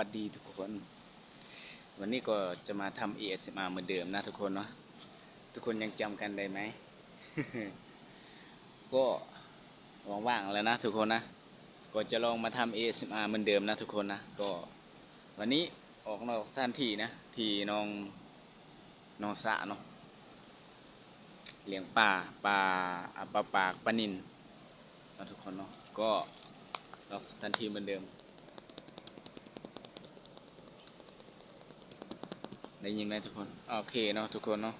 วัสดีทุกคน วันนี้ก็จะมาทำ ASMR เหมือนเดิมนะทุกคนเนาะทุกคนยังจำกันได้ไหม ก็ว่างๆแล้วนะทุกคนนะ ก็จะลองมาทำ ASMR เหมือนเดิมนะทุกคนนะ ก็วันนี้ออกนอกสถานที่นะ ที่น้องน้องสะเนาะเลี้ยงปลาปลาอ่าปลาปากปลานินนะทุกคนเนาะก็ออกสถานที่เหมือนเดิม ได้ยินไหมทุกคนโอเคเนาะทุกคนเนาะ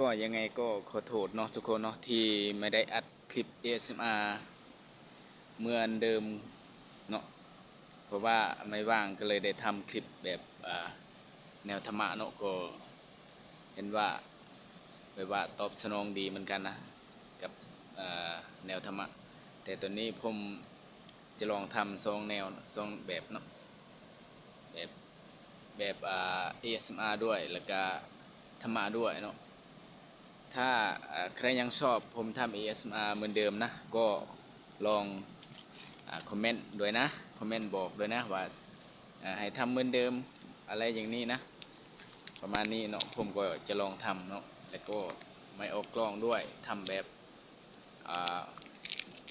ก็ยังไงก็ขอโทษเนาะทุกคนเนาะที่ไม่ได้อัดคลิป ASMR เหมือนเดิมเนาะเพราะว่าไม่ว่างก็เลยได้ทำคลิปแบบแนวธรรมะเนาะก็เห็นว่าแบบว่าตอบสนองดีเหมือนกันนะกับแนวธรรมะ แต่ตอนนี้ผมจะลองทำทรงแนวทรงแบบเนาะแบบ แบบอ่า ASMR ด้วยแล้วก็ธรรมะด้วยเนาะถ้าใครยังชอบผมทำ ASMR เหมือนเดิมนะ ก็ลองอคอมเมนต์ด้วยนะ คอมเมนต์บอกด้วยนะว่าให้ทำเหมือนเดิมอะไรอย่างนี้นะ ประมาณนี้เนาะผมก็จะลองทำเนาะแล้วก็ไม่ออกกล้องด้วยทำแบบ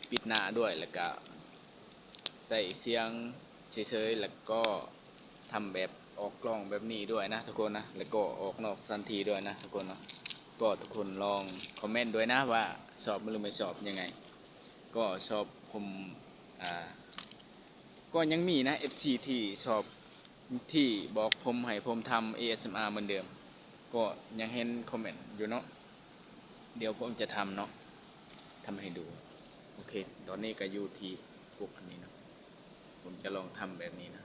ปิดหน้าด้วยแล้วก็ใส่เสียงเฉยๆแล้วก็ทำแบบ ออกกล้องแบบนี้ด้วยนะทุกคนนะ แล้วก็ออกนอกสถานทีด้วยนะทุกคนเนาะ ก็ทุกคนลองคอมเมนต์ด้วยนะว่าชอบหรือไม่ชอบยังไง ก็ชอบผมอ่าก็ยังมีนะ FC ที่ชอบที่บอกผมให้ผมทำ ASMR เหมือนเดิม ก็ยังเห็นคอมเมนต์อยู่เนาะ เดี๋ยวผมจะทำเนาะทำให้ดู โอเค ตอนนี้ก็อยู่ที่ปุกอันนี้เนาะ ผมจะลองทำแบบนี้นะ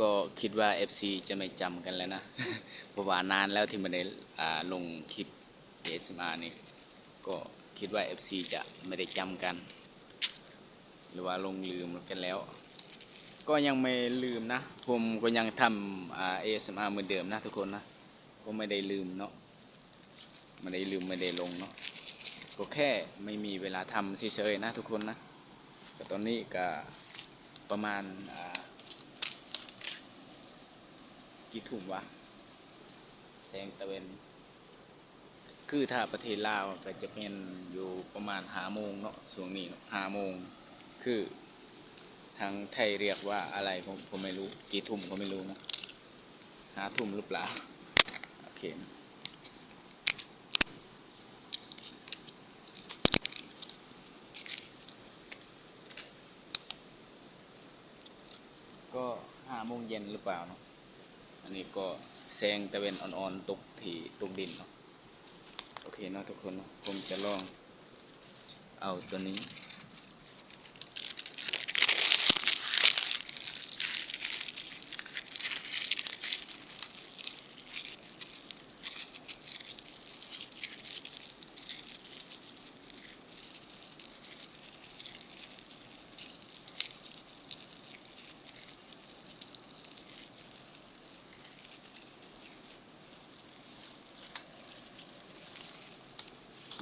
ก็คิดว่า FC จะไม่จำกันแล้วนะ เพราะว่านานแล้วที่ไม่ได้อ่าลงคลิป ASMR นี่ก็คิดว่า FC จะไม่ได้จำกัน หรือว่าลงลืมกันแล้ว ก็ยังไม่ลืมนะ ผมก็ยังทำอ่า ASMR เหมือนเดิมนะทุกคนนะ ก็ไม่ได้ลืมเนาะไม่ได้ลืมไม่ได้ลงเนาะก็แค่ไม่มีเวลาทำเฉยๆนะทุกคนนะแต่ตอนนี้ก็ประมาณอ่า กี่ทุ่มวะ แสงตะเวนคือถ้าประเทศลาวก็จะเป็นอยู่ประมาณหาโมงเนาะช่วงนี้เนาะหาโมงคือทางไทยเรียกว่าอะไรผมผมไม่รู้กี่ทุ่มก็ไม่รู้นะหาทุ่มหรือเปล่าโอเคก็ห้าโมงเย็นหรือเปล่าเนาะ อันนี้ก็แซงตะเวนอ่อนๆตกถี่ตกดินเนาะโอเคเนาะทุกคนผมจะลองเอาตัวนี้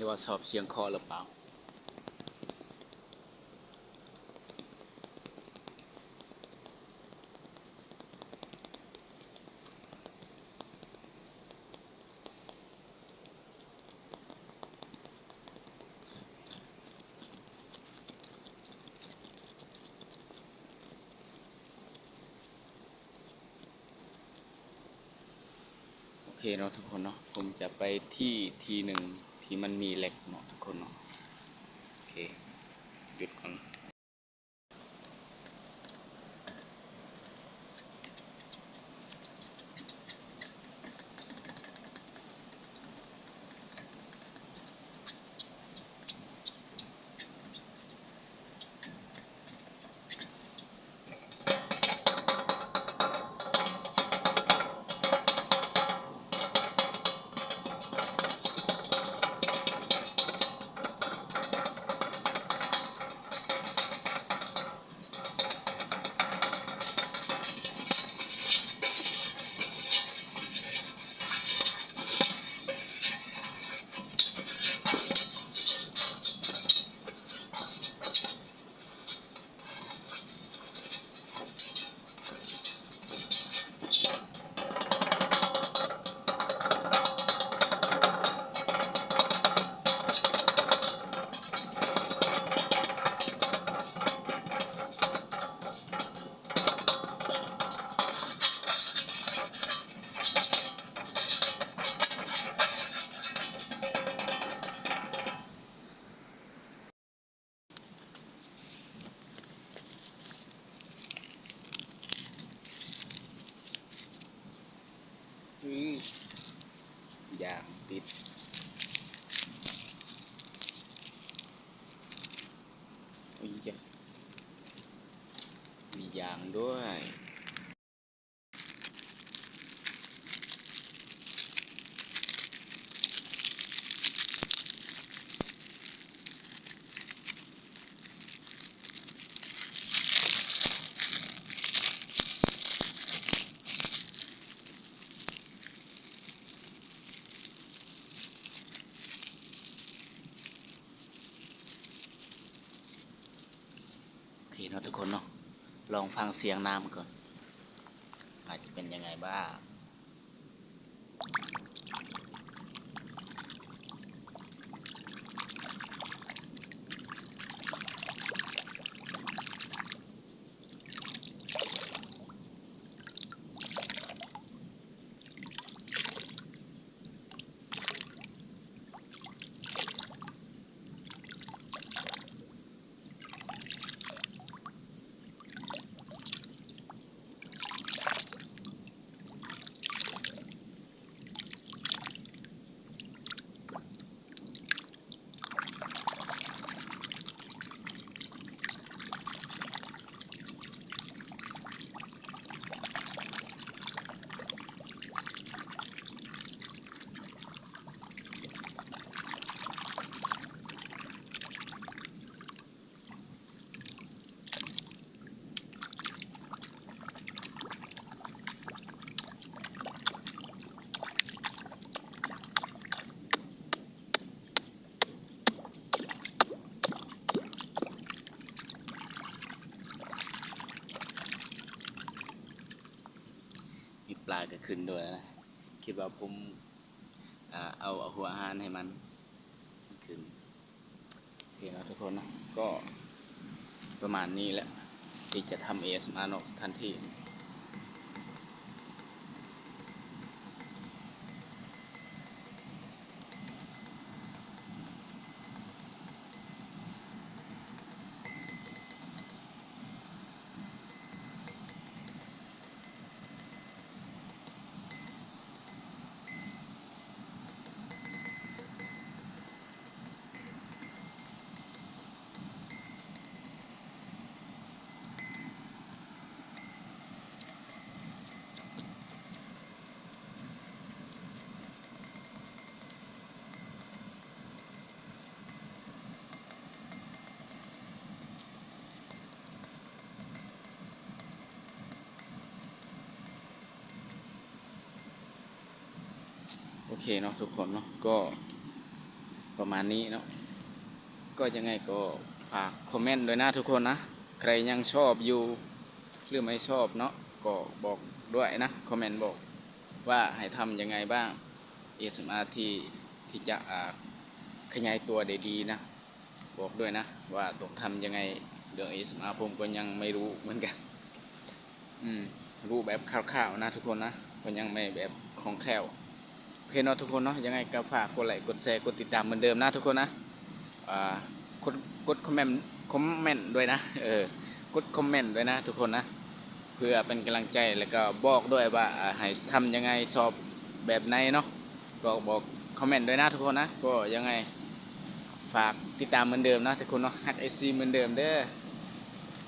หรือว่าสอบเสียงคอหรือเปล่า โอเคเนาะทุกคนเนาะผมจะไปที่ทีหนึ่ง ที่มันมีเหล็กเนาะทุกคนเนาะ ยางติด มียางด้วย เคเนาะทุกคนเนาะลองฟังเสียงน้ำก่อนอาจจะเป็นยังไงบ้าง ปลาก็ขึ้นด้วยนะ คิดว่าผมอเอาเอาหัวอาหารให้มันมันขึ้นโอเคเนาะทุกคนนะ ก็ประมาณนี้แหละที่จะทำเอสมานอกสถานที่ เคเนาะทุกคนเนาะก็ประมาณนี้เนาะก็ยังไงก็ฝากคอมเมนต์ด้วยนะทุกคนนะ ใครยังชอบอยู่หรือไม่ชอบเนาะก็บอกด้วยนะคอมเมนต์บอกว่าให้ทำยังไงบ้าง ASMR ที่ที่จะขยายตัวได้ดีนะ บอกด้วยนะ ว่าต้องทำยังไงเรื่อง ASMR ผมก็ยังไม่รู้เหมือนกันอืมรู้แบบคร่าวๆนะทุกคนนะก็ยังไม่แบบของแคล่ว เคเนาะทุกคนเนาะยังไงก็ฝากกดไลค์กดแชร์กดติดตามเหมือนเดิมนะทุกคนนะกดกดคอมเมนต์คอมเมนต์ด้วยนะเออกดคอมเมนต์ด้วยนะทุกคนนะเพื่อเป็นกำลังใจแล้วก็บอกด้วยว่าอ่าให้ทำยังไงสอบแบบไหนเนาะก็บอกคอมเมนต์ด้วยนะทุกคนนะก็ยังไงฝากติดตามเหมือนเดิมนะทุกคนเนาะฮักเอซีเหมือนเดิมเด้อ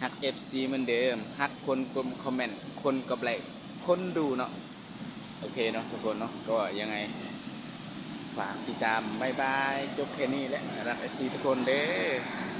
ฮักเอฟซีเหมือนเดิมฮักคนกดคอมเมนต์คนกดไลค์คนดูเนาะ โอเคเนาะทุกคนเนาะก็ยังไงฝากติดตามบายบายจบแค่นี้แหละรักไอซีทุกคนเด้อ